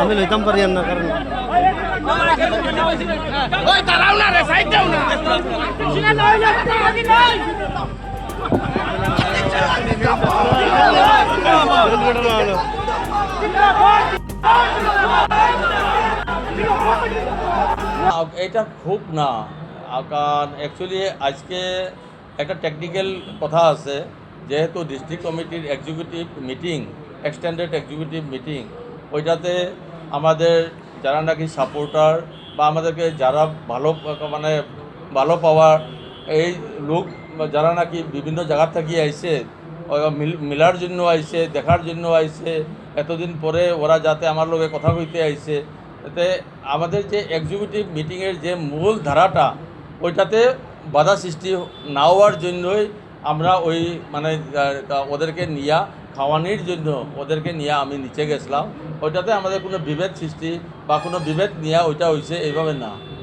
আমি লইতাম পারি না কারণ এটা খুব না। কারণ অ্যাকচুয়ালি আজকে একটা টেকনিক্যাল কথা আছে, যেহেতু ডিস্ট্রিক্ট কমিটির executive meeting extended executive meeting ওইটাতে আমাদের যারা নাকি সাপোর্টার বা আমাদেরকে যারা ভালো মানে ভালো পাওয়ার এই লোক যারা নাকি বিভিন্ন জায়গা থেকে মিল- মিলার জন্য আইসে দেখার জন্য আইছে, এতদিন পরে ওরা যাতে আমার লগে কথা কইতে আইছে। এতে আমাদের যে এক্সিকিউটিভ মিটিংয়ের যে মূল ধারাটা, ওইটাতে বাধা সৃষ্টি না হওয়ার জন্যই আমরা ওই মানে ওদেরকে নিয়া, খাওয়ানির জন্য ওদেরকে নিয়ে আমি নিচে গেছিলাম। ওইটাতে আমাদের কোনো বিভেদ সৃষ্টি বা কোনো বিভেদ নিয়ে ওইটা হয়েছে এইভাবে না।